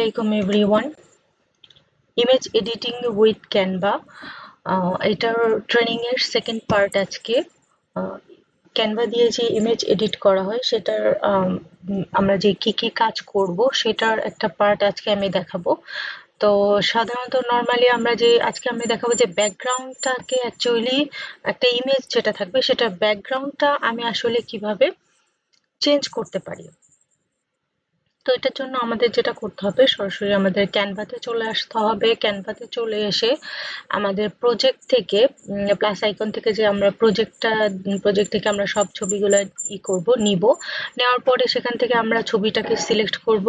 আলাইকুম everyone image editing with Canva এটার training এর সেকেন্ড পার্ট আজকে। ক্যানভা দিয়ে যে ইমেজ এডিট করা হয় সেটার উম, আমরা যে কি কি কাজ করব সেটার একটা পার্ট আজকে আমি দেখাবো। তো সাধারণত নর্মালি আমরা যে আজকে আমি দেখাবো যে ব্যাকগ্রাউন্ডটাকে অ্যাকচুয়ালি একটা ইমেজ যেটা থাকবে সেটা ব্যাকগ্রাউন্ডটা আমি আসলে কীভাবে চেঞ্জ করতে পারি। তো এটার জন্য আমাদের যেটা করতে হবে, সরাসরি আমাদের ক্যানভাতে চলে আসতে হবে। ক্যানভাতে চলে এসে আমাদের প্রজেক্ট থেকে প্লাস আইকন থেকে যে আমরা প্রজেক্টটা প্রজেক্ট থেকে আমরা সব ছবিগুলো ই করব, নিব। নেওয়ার পরে সেখান থেকে আমরা ছবিটাকে সিলেক্ট করব।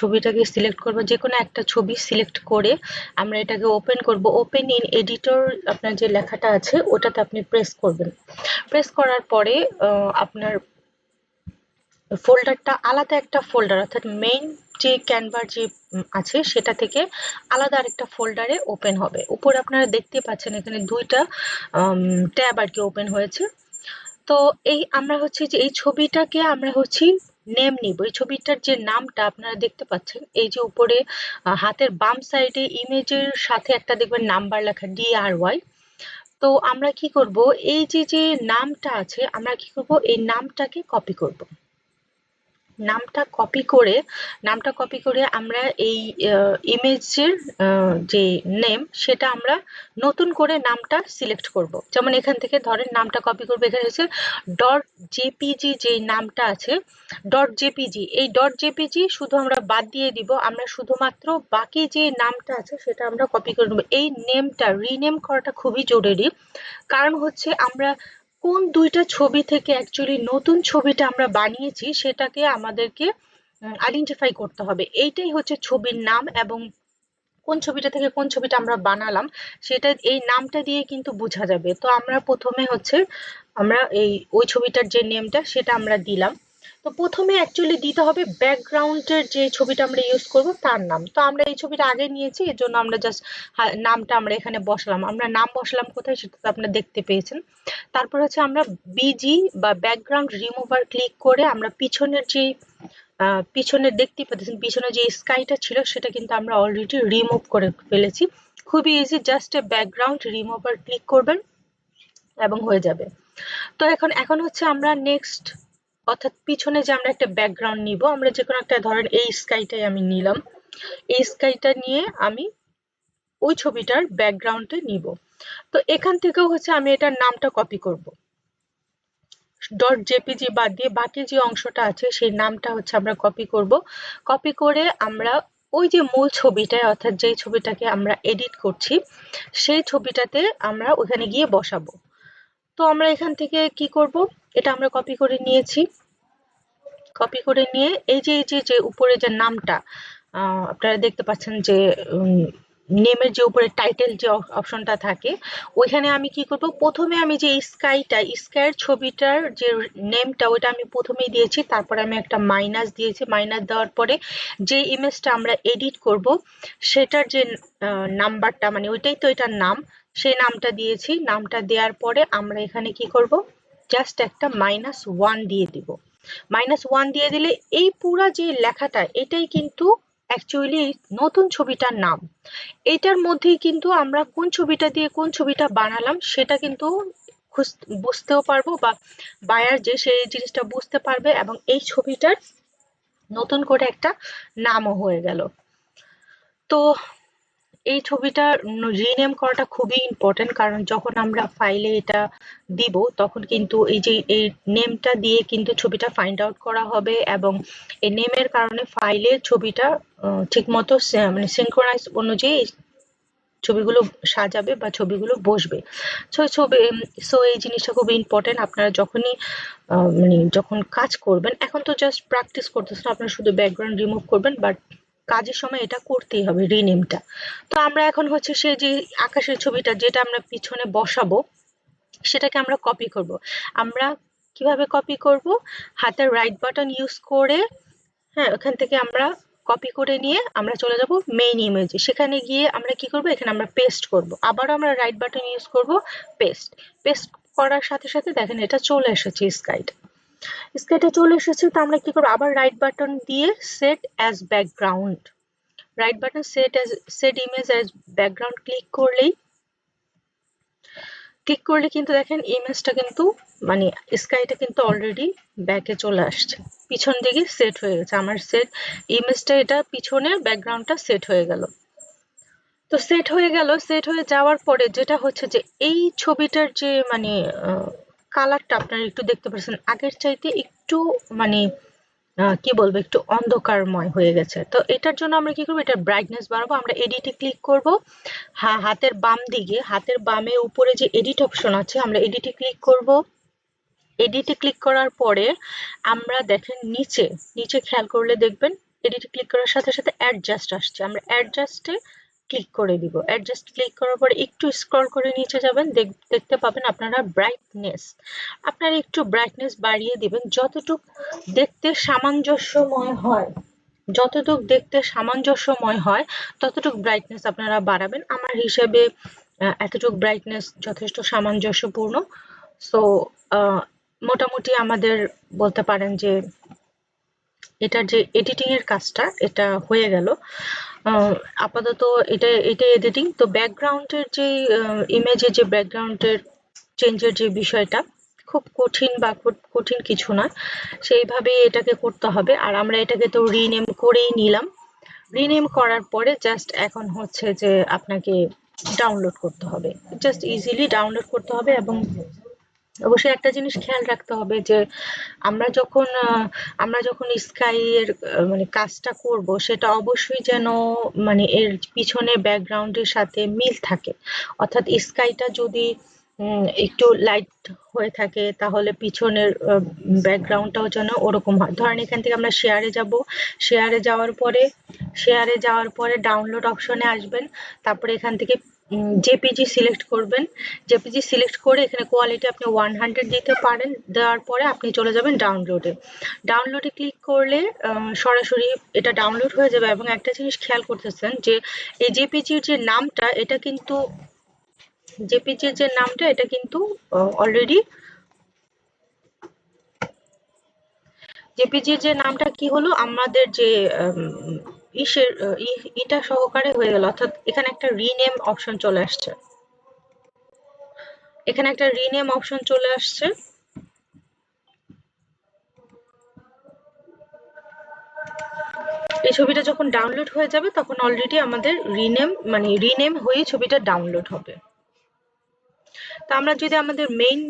ছবিটাকে সিলেক্ট করব যে কোনো একটা ছবি সিলেক্ট করে আমরা এটাকে ওপেন করব। ওপেন ইন এডিটর আপনার যে লেখাটা আছে, ওটাতে আপনি প্রেস করবেন। প্রেস করার পরে আপনার ফোল্ডারটা আলাদা একটা ফোল্ডার, অর্থাৎ মেইন যে ক্যানভার যে আছে, সেটা থেকে আলাদা আরেকটা ফোল্ডারে ওপেন হবে। উপরে আপনারা দেখতে পাচ্ছেন এখানে দুইটা ট্যাব আর কি ওপেন হয়েছে। তো এই আমরা হচ্ছে যে, এই ছবিটাকে আমরা হচ্ছে নেম নিব। এই ছবিটার যে নামটা আপনারা দেখতে পাচ্ছেন, এই যে উপরে হাতের বাম সাইডে ইমেজের সাথে একটা দেখবেন নাম্বার লেখা ডি আর ওয়াই তো আমরা কি করব, এই যে যে নামটা আছে, আমরা কি করব, এই নামটাকে কপি করব। নামটা কপি করে, নামটা কপি করে আমরা এই ইমেজের যে নেম সেটা আমরা নতুন করে নামটা সিলেক্ট করব। যেমন এখান থেকে ধরেন নামটা কপি করবে, এখানে হচ্ছে. ডট জেপিজি যে নামটা আছে ডট জেপিজি এই. ডট জেপিজি শুধু আমরা বাদ দিয়ে দিব, আমরা শুধুমাত্র বাকি যে নামটা আছে সেটা আমরা কপি করে নেব। এই নেমটা রিনেম করাটা খুবই জরুরি। কারণ হচ্ছে আমরা কোন দুইটা ছবি থেকে অ্যাকচুয়ালি নতুন ছবিটা আমরা বানিয়েছি সেটাকে আমাদেরকে আইডেন্টিফাই করতে হবে। এইটাই হচ্ছে ছবির নাম এবং কোন ছবিটা থেকে কোন ছবিটা আমরা বানালাম, সেটা, এই নামটা দিয়ে কিন্তু বোঝা যাবে। তো আমরা প্রথমে হচ্ছে, আমরা এই, ওই ছবিটার যে নেমটা সেটা আমরা দিলাম। তো প্রথমে অ্যাকচুয়ালি দিতে হবে ব্যাকগ্রাউন্ডের যে ছবিটা আমরা ইউজ করব তার নাম। তো আমরা এই ছবিটা আগে নিয়েছি, এর জন্য আমরা জাস্ট নামটা আমরা এখানে বসালাম। আমরা নাম বসালাম কোথায় সেটা তো আপনারা দেখতে পেয়েছেন। তারপর হচ্ছে আমরা বিজি বা ব্যাকগ্রাউন্ড রিমুভার ক্লিক করে আমরা পিছনের যে পিছনে দেখতে পাচ্ছেন, পিছনে যে স্কাইটা ছিল সেটা কিন্তু আমরা অলরেডি রিমুভ করে ফেলেছি। খুবই easy just background remover click করবেন এবং হয়ে যাবে। তো এখন এখন হচ্ছে আমরা নেক্সট অর্থাৎ পিছনে যে আমরা একটা ব্যাকগ্রাউন্ড নিব, আমরা যে কোনো একটা ধরেন এই স্কাইটাই আমি নিলাম। এই স্কাইটা নিয়ে আমি ওই ছবিটার ব্যাকগ্রাউন্ডে নিব। তো এখান থেকেও হচ্ছে আমি এটার নামটা কপি করব। ডট জেপিজি বাদ দিয়ে বাকি যে অংশটা আছে, সেই নামটা হচ্ছে আমরা কপি করব। কপি করে আমরা ওই যে মূল ছবিটায়, অর্থাৎ যেই ছবিটাকে আমরা এডিট করছি, সেই ছবিটাতে আমরা ওখানে গিয়ে বসাবো। তো আমরা এখান থেকে কি করব? এটা আমরা কপি করে নিয়েছি। কপি করে নিয়ে এই যে এই যে যে উপরে যে নামটা আপনারা দেখতে পাচ্ছেন যে নেমের যে উপরে টাইটেল যে অপশনটা থাকে, ওইখানে আমি কি করব? প্রথমে আমি যে স্কাইটা স্কাইয়ের ছবিটার যে নেমটা ওইটা আমি প্রথমেই দিয়েছি। তারপরে আমি একটা মাইনাস দিয়েছি। মাইনাস দেওয়ার পরে যে ইমেজটা আমরা এডিট করব, সেটার যে নাম্বারটা মানে ওইটাই তো এটার নাম। সেই নামটা দিয়েছি। নামটা দেওয়ার পরে আমরা এখানে কি করব? জাস্ট একটা মাইনাস ওয়ান দিয়ে দিব। মাইনাস ওয়ান দিয়ে দিলে এই পুরা যে লেখাটা, এটাই কিন্তু অ্যাকচুয়ালি নতুন ছবিটার নাম। এটার মধ্যেই কিন্তু আমরা কোন ছবিটা দিয়ে কোন ছবিটা বানালাম, সেটা কিন্তু বুঝতেও পারব বা বায়ার যে সেই জিনিসটা বুঝতে পারবে এবং এই ছবিটার নতুন করে একটা নামও হয়ে গেল। তো এই ছবিটা রিনেম করাটা খুবই ইম্পর্টেন্ট কারণ যখন আমরা ফাইলে এটা দিব, তখন কিন্তু এই যে, এই নেমটা দিয়ে কিন্তু ছবিটা ফাইন্ড আউট করা হবে এবং এই নেমের কারণে ফাইলে ছবিটা ঠিকমতো মানে সিনক্রোনাইজ অনুযায়ী ছবিগুলো সাজাবে বা ছবিগুলো বসবে। সো ছবি সো এই জিনিসটা খুব ইম্পর্টেন্ট আপনারা যখনই মানে যখন কাজ করবেন, এখন তো জাস্ট প্র্যাকটিস করতেছেন, আপনারা শুধু ব্যাকগ্রাউন্ড রিমুভ করবেন বাট কাজের সময় এটা করতেই হবে রিনেমটা তো আমরা এখন হচ্ছে সেই যে আকাশের ছবিটা যেটা আমরা পিছনে বসাবো, সেটাকে আমরা কপি করব। আমরা কীভাবে কপি করব? হাতের রাইট বাটন ইউজ করে হ্যাঁ ওখান থেকে আমরা কপি করে নিয়ে আমরা চলে যাব মেইন ইমেজে সেখানে গিয়ে আমরা কি করব? এখানে আমরা পেস্ট করব। আবারও আমরা রাইট বাটন ইউজ করব পেস্ট পেস্ট করার সাথে সাথে দেখেন এটা চলে এসেছে স্কাইটা স্কেটে চলে এসেছে, তো আমরা কি করব? আবার রাইট বাটন দিয়ে set as background right button set as set image as background click করলেই ক্লিক করলে কিন্তু দেখেন ইমেজটা কিন্তু মানে স্কাইটা কিন্তু অলরেডি ব্যাকে চলে আসছে। পিছন দিকে সেট হয়ে গেছে। আমার সেট ইমেজটা এটা পিছনে ব্যাকগ্রাউন্ডটা সেট হয়ে গেল। তো সেট হয়ে গেল। সেট হয়ে যাওয়ার পরে যেটা হচ্ছে যে এই ছবিটার যে মানে কালারটা আপনারা একটু দেখতে পাচ্ছেন আগের চাইতে একটু মানে কি বলব, একটু অন্ধকারময় হয়ে গেছে। তো এটার জন্য আমরা কি করব? এটার ব্রাইটনেস বাড়াবো। আমরা এডিটে ক্লিক করব। হাতের বাম দিকে, হাতের বামে উপরে যে এডিট অপশন আছে, আমরা এডিটে ক্লিক করব। এডিটে ক্লিক করার পরে আমরা দেখেন নিচে নিচে খেয়াল করলে দেখবেন এডিটে ক্লিক করার সাথে সাথে অ্যাডজাস্ট আসছে। আমরা অ্যাডজাস্টে ক্লিক করে দিব। অ্যাডজাস্ট ক্লিক করার পরে একটু স্ক্রল করে নিচে যাবেন দেখতে পাবেন আপনারা ব্রাইটনেস আপনারা একটু ব্রাইটনেস বাড়িয়ে দিবেন। যতটুক দেখতে সামঞ্জস্যময় হয়, যতটুক দেখতে সামঞ্জস্যময় হয়, ততটুক ব্রাইটনেস আপনারা বাড়াবেন। আমার হিসেবে এতটুক ব্রাইটনেস যথেষ্ট সামঞ্জস্যপূর্ণ। সো মোটামুটি আমাদের বলতে পারেন যে, এটার যে এডিটিং এর কাজটা, এটা হয়ে গেল। আপাতত এটা এটা এডিটিং তো ব্যাকগ্রাউন্ডের যে ইমেজের যে ব্যাকগ্রাউন্ডের চেঞ্জের যে বিষয়টা, খুব কঠিন বা কঠিন কিছু নয় সেইভাবেই এটাকে করতে হবে। আর আমরা এটাকে তো রিনেম করেই নিলাম। রিনেম করার পরে জাস্ট এখন হচ্ছে যে আপনাকে ডাউনলোড করতে হবে। জাস্ট ইজিলি ডাউনলোড করতে হবে এবং অবশ্যই একটা জিনিস খেয়াল রাখতে হবে যে আমরা যখন আমরা যখন স্কাই এর মানে কাজটা করব সেটা অবশ্যই যেন মানে এর পিছনে ব্যাকগ্রাউন্ডের সাথে মিল থাকে। অর্থাৎ স্কাইটা যদি একটু লাইট হয়ে থাকে তাহলে পিছনের ব্যাকগ্রাউন্ডটাও যেন ওরকম হয়। ধরেন এখান থেকে আমরা শেয়ারে যাব। শেয়ারে যাওয়ার পরে শেয়ারে যাওয়ার পরে ডাউনলোড অপশনে আসবেন। তারপরে এখান থেকে জেপিজি সিলেক্ট করবেন। জেপিজি সিলেক্ট করে এখানে কোয়ালিটি আপনি ওয়ান হান্ড্রেড দিতে পারেন। দেওয়ার পরে আপনি চলে যাবেন ডাউনলোডে ডাউনলোডে ক্লিক করলে সরাসরি এটা ডাউনলোড হয়ে যাবে এবং একটা জিনিস খেয়াল করতেছেন যে, এই জেপিজির যে নামটা, এটা কিন্তু জেপিজির যে নামটা, এটা কিন্তু অলরেডি জেপিজির যে নামটা কি হলো? আমাদের যে ইসের ইটা সহকারে হয়ে গেল, অর্থাৎ এখানে একটা রিনেম অপশন চলে আসছে। এখানে একটা রিনেম অপশন চলে আসছে। এই ছবিটা যখন ডাউনলোড হয়ে যাবে, তখন অলরেডি আমাদের রিনেম মানে রিনেম হয়ে ছবিটা ডাউনলোড হবে। তা আমরা যদি আমাদের মেইন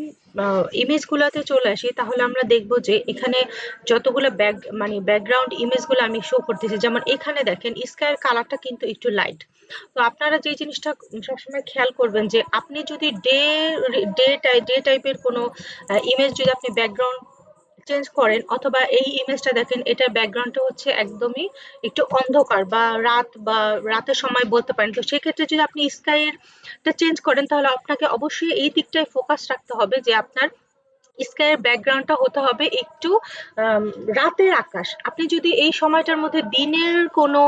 ইমেজগুলোতে চলে আসি, তাহলে আমরা দেখব যে এখানে যতগুলো ব্যাক মানে ব্যাকগ্রাউন্ড ইমেজগুলো আমি শো করতেছি। যেমন এখানে দেখেন স্কাইয়ের কালারটা কিন্তু একটু লাইট তো আপনারা যে জিনিসটা সবসময় খেয়াল করবেন যে আপনি যদি ডে ডে ডে টাইপের কোনো ইমেজ যদি আপনি ব্যাকগ্রাউন্ড চেঞ্জ করেন অথবা এই ইমেজটা দেখেন এটার ব্যাকগ্রাউন্ডটা হচ্ছে একদমই একটু অন্ধকার বা রাত বা রাতের সময় বলতে পারেন। তো সেক্ষেত্রে যদি আপনি স্কাইয়েরটা চেঞ্জ করেন, তাহলে আপনাকে অবশ্যই এই দিকটায় ফোকাস রাখতে হবে যে আপনার স্কাইয়ের ব্যাকগ্রাউন্ডটা হতে হবে একটু রাতের আকাশ। আপনি যদি এই সময়টার মধ্যে দিনের কোনো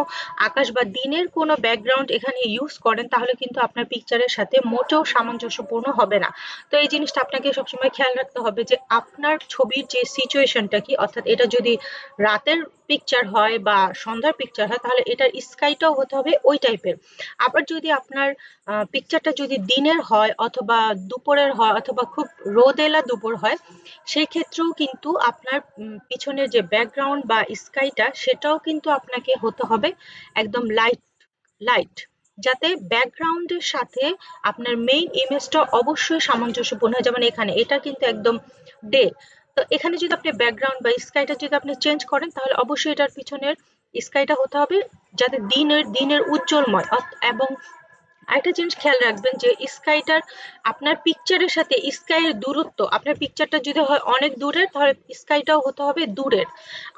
আকাশ বা দিনের কোনো ব্যাকগ্রাউন্ড এখানে ইউজ করেন, তাহলে কিন্তু আপনার পিকচারের সাথে মোটেও সামঞ্জস্যপূর্ণ হবে না। তো এই জিনিসটা আপনাকে সবসময় খেয়াল রাখতে হবে যে আপনার ছবির যে সিচুয়েশনটা কি, অর্থাৎ এটা যদি রাতের পিকচার হয় বা সন্ধ্যার পিকচার হয়, তাহলে এটার স্কাইটাও হতে হবে ওই টাইপের আবার যদি আপনার পিকচারটা যদি দিনের হয় অথবা দুপুরের হয় অথবা খুব রোদেলা দুপুর হয়, সেই ক্ষেত্রেও কিন্তু আপনার পিছনের যে ব্যাকগ্রাউন্ড বা স্কাইটা সেটাও কিন্তু আপনাকে হতে হবে একদম লাইট লাইট যাতে ব্যাকগ্রাউন্ডের সাথে আপনার মেইন ইমেজটা অবশ্যই সামঞ্জস্যপূর্ণ হয়। যেমন এখানে, এটা কিন্তু একদম ডে তো এখানে যদি আপনি ব্যাকগ্রাউন্ড বা স্কাইটা যদি আপনি চেঞ্জ করেন, তাহলে অবশ্যই এটার পিছনের স্কাইটা হতে হবে যাতে দিনের দিনের উজ্জ্বলময় এবং আরেকটা জিনিস খেয়াল রাখবেন যে স্কাইটার আপনার পিকচারের সাথে স্কাইয়ের দূরত্ব, আপনার পিকচারটা যদি হয় অনেক দূরের, তাহলে স্কাইটাও হতে হবে দূরের।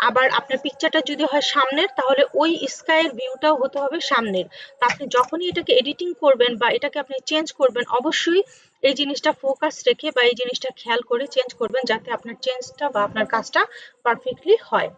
আবার আপনার পিকচারটা যদি হয় সামনের, তাহলে ওই স্কাইয়ের ভিউটাও হতে হবে সামনের। তো আপনি যখনই এটাকে এডিটিং করবেন বা এটাকে আপনি চেঞ্জ করবেন, অবশ্যই এই জিনিসটা ফোকাস রেখে বা এই জিনিসটা খেয়াল করে চেঞ্জ করবেন, যাতে আপনার চেঞ্জটা বা আপনার কাজটা পারফেক্টলি হয়।